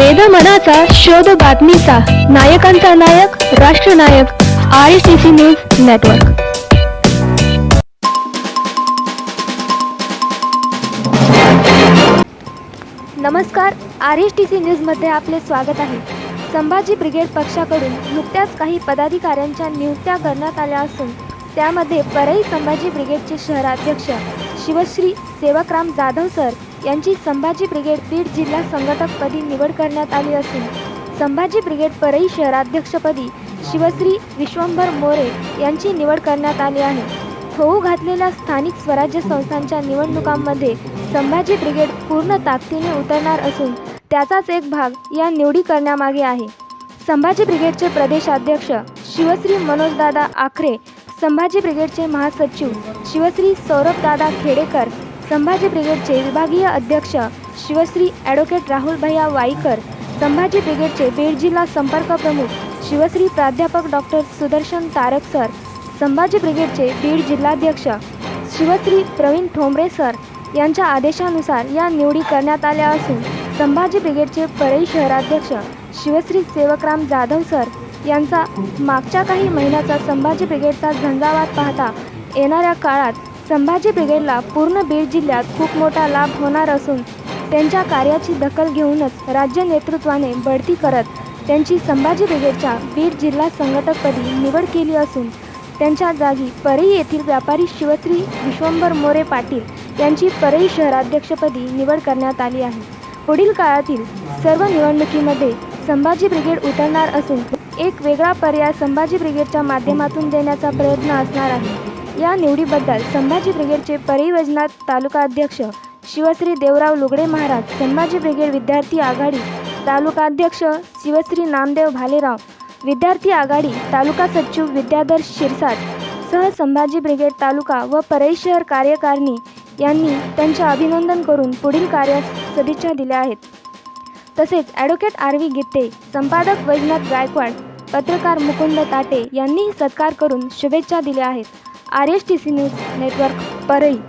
वेद मनाचा शोध बातमीचा. नायकांचा नायक राष्ट्रनायक R S T C news network नमस्कार. आर एस टी सी न्यूजमध्ये आपले स्वागत आहे. संभाजी ब्रिगेड पक्षाकडून नुकत्याच काही पदाधिकाऱ्यांच्या नियुक्त्या करण्यात आल्या असून त्यामध्ये परळी संभाजी ब्रिगेडचे शहराध्यक्ष शिवश्री सेवकराम जाधव सर यांची संभाजी ब्रिगेड बीड जिल्हा संघटकपदी निवड करण्यात आली असून संभाजी ब्रिगेड परळी शहराध्यक्षपदी शिवश्री विश्वंभर मोरे यांची निवड करण्यात आली आहे. होऊ घातलेल्या स्थानिक स्वराज्य संस्थांच्या निवडणुकांमध्ये संभाजी ब्रिगेड पूर्ण ताकदीने उतरणार असून त्याचाच एक भाग या निवडी करण्यामागे आहे. संभाजी ब्रिगेडचे प्रदेशाध्यक्ष शिवश्री मनोजदादा आखरे संभाजी ब्रिगेडचे महासचिव शिवश्री सौरभदादा खेडेकर संभाजी ब्रिगेडचे विभागीय अध्यक्ष शिवश्री ॲडव्होकेट राहुल भैया वाईकर संभाजी ब्रिगेडचे बीड जिल्हा संपर्क प्रमुख शिवश्री प्राध्यापक डॉक्टर सुदर्शन तारक सर संभाजी ब्रिगेडचे बीड जिल्हाध्यक्ष शिवश्री प्रवीण ठोंबरे सर यांच्या आदेशानुसार या निवडी करण्यात आल्या असून संभाजी ब्रिगेडचे परळी शहराध्यक्ष शिवश्री सेवकराम जाधव सर यांचा मागच्या काही महिन्याचा संभाजी ब्रिगेडचा झंझावात पाहता येणाऱ्या काळात संभाजी ब्रिगेडला पूर्ण बीड जिल्ह्यात खूप मोठा लाभ होणार असून त्यांच्या कार्याची दखल घेऊनच राज्य नेतृत्वाने बढती करत त्यांची संभाजी ब्रिगेडच्या बीड जिल्हा संघटकपदी निवड केली असून त्यांच्या जागी परळी येथील व्यापारी शिवश्री विश्वंभर मोरे पाटील यांची परळी शहराध्यक्षपदी निवड करण्यात आली आहे. पुढील काळातील सर्व निवडणुकीमध्ये संभाजी ब्रिगेड उतरणार असून एक वेगळा पर्याय संभाजी ब्रिगेडच्या माध्यमातून देण्याचा प्रयत्न असणार आहे. या निवडीबद्दल संभाजी ब्रिगेडचे परिवजनाथ तालुका अध्यक्ष शिवश्री देवराव लुगडे महाराज संभाजी ब्रिगेड विद्यार्थी आघाडी तालुका अध्यक्ष शिवश्री नामदेव भालेराव विद्यार्थी आघाडी तालुका सचिव विद्याधर शिरसाट सह संभाजी ब्रिगेड तालुका व परळी शहर कार्यकारिणी यांनी त्यांचे अभिनंदन करून पुढील कार्यास सदिच्छा दिल्या आहेत. तसेच ॲडव्होकेट आर व्ही गित्ते संपादक वैजनाथ गायकवाड पत्रकार मुकुंद ताटे यांनीही सत्कार करून शुभेच्छा दिल्या आहेत. R S T C news network Parli